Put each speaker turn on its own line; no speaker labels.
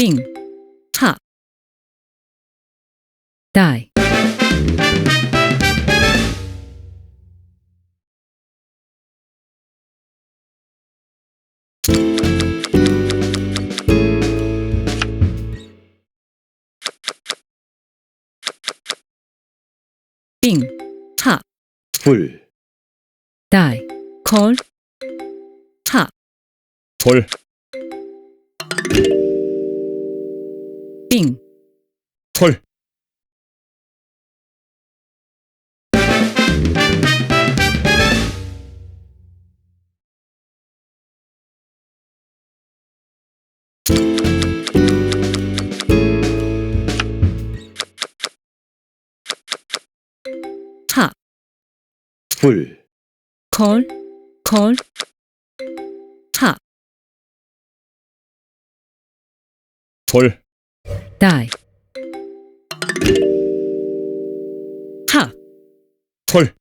冰，
哈，带。冰，
哈，火，带，烤，哈，火。
빙,
돌,
하,
불,
콜, 콜, 하,
돌,
die, 하,
돌,